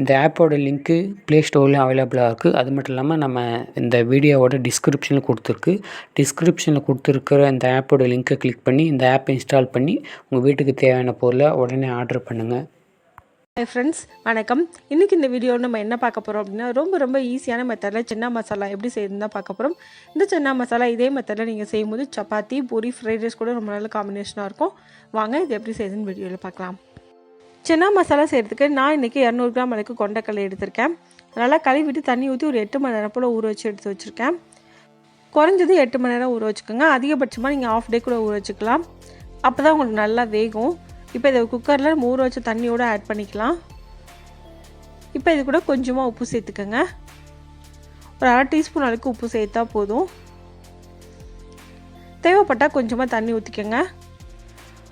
இந்த ஆப்போட link play ஸ்டோர்லேயும் அவைலபிளாக இருக்குது அது மட்டும் இல்லாமல் நம்ம இந்த வீடியோவோட டிஸ்கிரிப்ஷனில் கொடுத்துருக்கு. டிஸ்கிரிப்ஷனில் கொடுத்துருக்கிற இந்த ஆப்போட லிங்க்கை கிளிக் பண்ணி இந்த ஆப்பை இன்ஸ்டால் பண்ணி உங்கள் வீட்டுக்கு தேவையான பொருளை உடனே ஆர்டர் பண்ணுங்கள் ஹாய் ஃப்ரெண்ட்ஸ் வணக்கம். இன்றைக்கி இந்த வீடியோ நம்ம என்ன பார்க்க போகிறோம் அப்படின்னா ரொம்ப ரொம்ப ஈஸியான மெத்தடில் சென்னா மசாலா எப்படி செய்யுதுன்னு தான் பார்க்க போகிறோம் இந்த சென்னா மசாலா இதே மெத்தடில் நீங்கள் செய்யும்போது சப்பாத்தி பூரி ஃப்ரைட் ரைஸ் கூட ரொம்ப நல்ல காம்பினேஷனாக இருக்கும். வாங்க இது எப்படி செய்யுதுன்னு வீடியோவில் பார்க்கலாம். சென்னா மசாலா செய்கிறதுக்கு நான் இன்றைக்கி இரநூறு கிராம் அளவுக்கு கொண்டக்கடலை எடுத்திருக்கேன். நல்லா கழுவிட்டு தண்ணி ஊற்றி ஒரு எட்டு மணி நேரம் போல் ஊற வச்சு எடுத்து வச்சுருக்கேன். குறைஞ்சது எட்டு மணி நேரம் ஊற வச்சுக்கோங்க. அதிகபட்சமாக நீங்கள் ஆஃப் டே கூட ஊற வச்சுக்கலாம். அப்போ தான் உங்களுக்கு நல்லா வேகும். இப்போ இதை குக்கரில் நம்ம ஊற வச்ச தண்ணியோடு ஆட் பண்ணிக்கலாம். இப்போ இது கூட கொஞ்சமாக உப்பு சேர்த்துக்கோங்க. ஒரு அரை டீஸ்பூன் அளவுக்கு உப்பு சேர்த்தா போதும். தேவைப்பட்டால் கொஞ்சமாக தண்ணி ஊற்றிக்கோங்க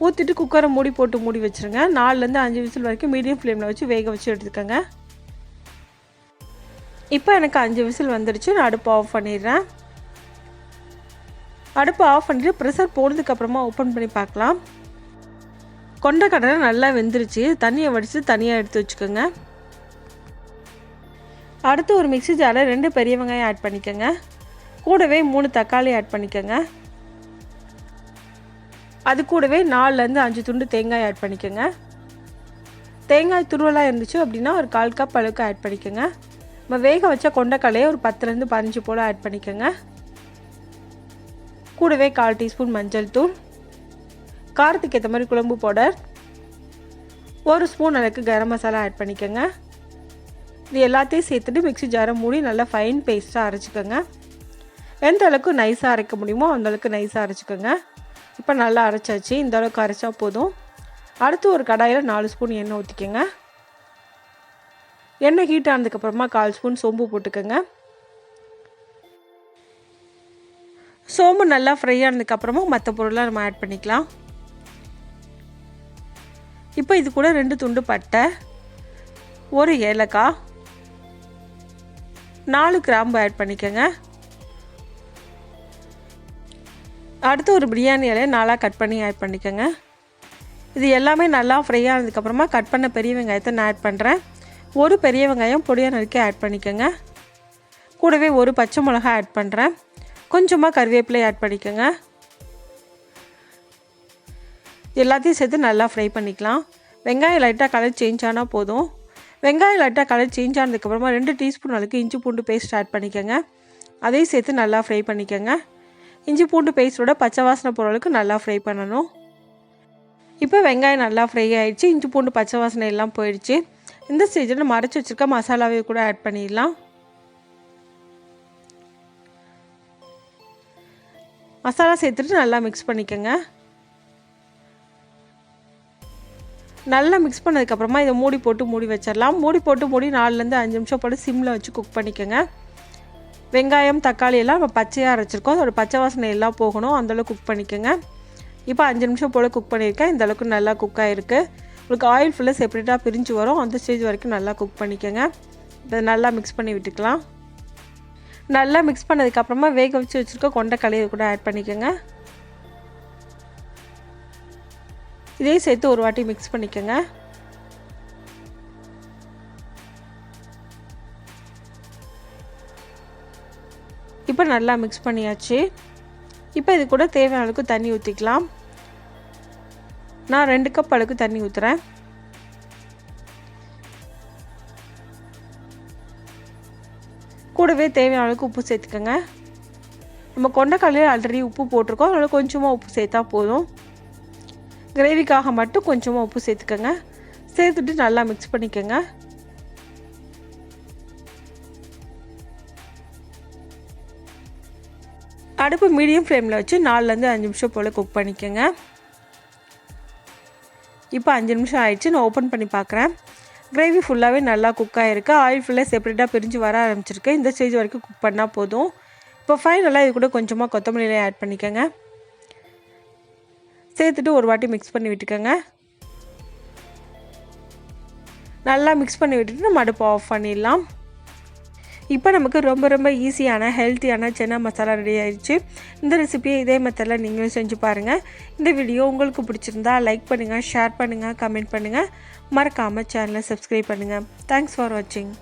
ஊற்றிட்டு குக்கரை மூடி போட்டு மூடி வச்சுருங்க. நாலுலேருந்து அஞ்சு விசில் வரைக்கும் மீடியம் ஃப்ளேமில் வச்சு வேக வச்சு எடுத்துக்கோங்க. இப்போ எனக்கு அஞ்சு விசில் வந்துடுச்சு. நான் அடுப்பு ஆஃப் பண்ணிடுறேன். அடுப்பு ஆஃப் பண்ணிவிட்டு ப்ரெஷர் போனதுக்கப்புறமா ஓப்பன் பண்ணி பார்க்கலாம். கொண்ட நல்லா வெந்துருச்சு. தண்ணியை வடித்து தனியாக எடுத்து வச்சுக்கோங்க. அடுத்து ஒரு மிக்சி ஜாரில் ரெண்டு பெரிய வெங்காயம் ஆட் பண்ணிக்கோங்க. கூடவே மூணு தக்காளி ஆட் பண்ணிக்கோங்க. அது கூடவே நாலுலேருந்து அஞ்சு துண்டு தேங்காய் ஆட் பண்ணிக்கோங்க. தேங்காய் துருவலாக இருந்துச்சு அப்படின்னா ஒரு கால் கப் அளவுக்கு ஆட் பண்ணிக்கோங்க. நம்ம வேக வச்ச கொண்டக்கடலையை ஒரு பத்துலேருந்து பதினஞ்சு போல் ஆட் பண்ணிக்கோங்க. கூடவே கால் டீஸ்பூன் மஞ்சள் தூள். காரத்துக்கு ஏற்ற மாதிரி குழம்பு பவுடர். ஒரு ஸ்பூன் அளவுக்கு கரம் மசாலா ஆட் பண்ணிக்கோங்க. இது எல்லாத்தையும் சேர்த்துட்டு மிக்ஸி ஜாரை மூடி நல்லா ஃபைன் பேஸ்ட்டாக அரைச்சிக்கோங்க. எந்த அளவுக்கு நைஸாக அரைக்க முடியுமோ அந்தளவுக்கு நைஸாக அரைச்சிக்கோங்க. இப்போ நல்லா அரைச்சாச்சு. இந்த அளவுக்கு அரைச்சா போதும். அடுத்து ஒரு கடாயில் நாலு ஸ்பூன் எண்ணெய் ஊற்றிக்கோங்க எண்ணெய் ஹீட் ஆனதுக்கப்புறமா கால் ஸ்பூன் சோம்பு போட்டுக்கோங்க. சோம்பு நல்லா ஃப்ரை ஆனதுக்கப்புறமா மற்ற பொருளாக நம்ம ஆட் பண்ணிக்கலாம். இப்போ இது கூட ரெண்டு துண்டு பட்டை ஒரு ஏலக்காய் நாலு கிராம்பு ஆட் பண்ணிக்கோங்க. அடுத்து ஒரு பிரியாணி இலையை நாளாக கட் பண்ணி ஆட் பண்ணிக்கோங்க. இது எல்லாமே நல்லா ஃப்ரை ஆனதுக்கப்புறமா கட் பண்ண பெரிய வெங்காயத்தை நான் ஆட் பண்ணுறேன் ஒரு பெரிய வெங்காயம் பொடியாக நறுக்கி ஆட் பண்ணிக்கோங்க. கூடவே ஒரு பச்சை மிளகா ஆட் பண்ணுறேன் கொஞ்சமாக கருவேப்பிலை ஆட் பண்ணிக்கோங்க. எல்லாத்தையும் சேர்த்து நல்லா ஃப்ரை பண்ணிக்கலாம். வெங்காயம் லைட்டாக கலர் சேஞ்ச் ஆனால் போதும். வெங்காயம் லைட்டாக கலர் சேஞ்ச் ஆனதுக்கப்புறமா ரெண்டு டீஸ்பூன் அளவுக்கு இஞ்சி பூண்டு பேஸ்ட் ஆட் பண்ணிக்கோங்க. அதையும் சேர்த்து நல்லா ஃப்ரை பண்ணிக்கோங்க. இஞ்சி பூண்டு பேஸ்ட்டோட பச்சை வாசனை பொருளுக்கு நல்லா ஃப்ரை பண்ணணும். இப்போ வெங்காயம் நல்லா ஃப்ரை ஆகிடுச்சு இஞ்சி பூண்டு பச்சை வாசனை எல்லாம் போயிடுச்சு. இந்த ஸ்டேஜில் மறைச்சி வச்சுருக்க மசாலாவை கூட ஆட் பண்ணிடலாம். மசாலா சேர்த்துட்டு நல்லா மிக்ஸ் பண்ணிக்கோங்க. நல்லா மிக்ஸ் பண்ணதுக்கப்புறமா இதை மூடி போட்டு மூடி வச்சிடலாம். மூடி போட்டு மூடி நாலுலேருந்து அஞ்சு நிமிஷம் போட்டு சிம்மில் வச்சு குக் பண்ணிக்கோங்க. வெங்காயம் தக்காளி எல்லாம் நம்ம பச்சையாக அரைச்சிருக்கோம். அதோட பச்சை வாசனை எல்லாம் போகணும். அந்தளவுக்கு குக் பண்ணிக்கோங்க. இப்போ அஞ்சு நிமிஷம் போல் குக் பண்ணியிருக்கேன். இந்த அளவுக்கு நல்லா குக் ஆகிருக்கு உங்களுக்கு ஆயில் ஃபுல்லாக செப்பரேட்டாக பிரிஞ்சு வரும். அந்த ஸ்டேஜ் வரைக்கும் நல்லா குக் பண்ணிக்கோங்க. இதை நல்லா மிக்ஸ் பண்ணி விட்டுக்கலாம். நல்லா மிக்ஸ் பண்ணதுக்கப்புறமா வேக வச்சு வச்சுருக்க கொண்டைக்கலையை கூட ஆட் பண்ணிக்கோங்க. இதையும் சேர்த்து ஒரு வாட்டி மிக்ஸ் பண்ணிக்கோங்க. இப்போ நல்லா மிக்ஸ் பண்ணியாச்சு. இப்போ இது கூட தேவையான அளவுக்கு தண்ணி ஊற்றிக்கலாம் நான் ரெண்டு கப் அளவுக்கு தண்ணி ஊற்றுறேன் கூடவே தேவையான அளவுக்கு உப்பு சேர்த்துக்கோங்க. நம்ம கொண்டக்கடலையில் ஆல்ரெடி உப்பு போட்டிருக்கோம். அதனால் கொஞ்சமாக உப்பு சேர்த்தா போதும். கிரேவிக்காக மட்டும் கொஞ்சமாக உப்பு சேர்த்துக்கோங்க. சேர்த்துட்டு நல்லா மிக்ஸ் பண்ணிக்கோங்க. அடுப்பு மீடியம் ஃப்ளேமில் வச்சு நாலுலேருந்து அஞ்சு நிமிஷம் போல் குக் பண்ணிக்கோங்க. இப்போ அஞ்சு நிமிஷம் ஆயிடுச்சு நான் ஓப்பன் பண்ணி பார்க்குறேன். கிரேவி ஃபுல்லாகவே நல்லா குக் ஆகிருக்கு ஆயில் ஃபுல்லாக செப்பரேட்டாக பிரிஞ்சு வர ஆரம்பிச்சிருக்கு. இந்த ஸ்டேஜ் வரைக்கும் குக் பண்ணால் போதும். இப்போ ஃபைனலாக இது கூட கொஞ்சமாக கொத்தமல்லியில் ஆட் பண்ணிக்கோங்க. சேர்த்துட்டு ஒரு வாட்டி மிக்ஸ் பண்ணி விட்டுக்கோங்க. நல்லா மிக்ஸ் பண்ணி விட்டுட்டு நம்ம அடுப்பை ஆஃப் பண்ணிடலாம். இப்போ நமக்கு ரொம்ப ரொம்ப ஈஸியான ஹெல்த்தியான சென்னா மசாலா ரெடி ஆயிடுச்சு இந்த ரெசிபியை இதே மெத்தடில் நீங்களும் செஞ்சு பாருங்கள் இந்த வீடியோ உங்களுக்கு பிடிச்சிருந்தா லைக் பண்ணுங்கள் ஷேர் பண்ணுங்கள் கமெண்ட் பண்ணுங்கள் மறக்காமல் சேனலை சப்ஸ்கிரைப் பண்ணுங்கள் தேங்க்ஸ் ஃபார் வாட்சிங்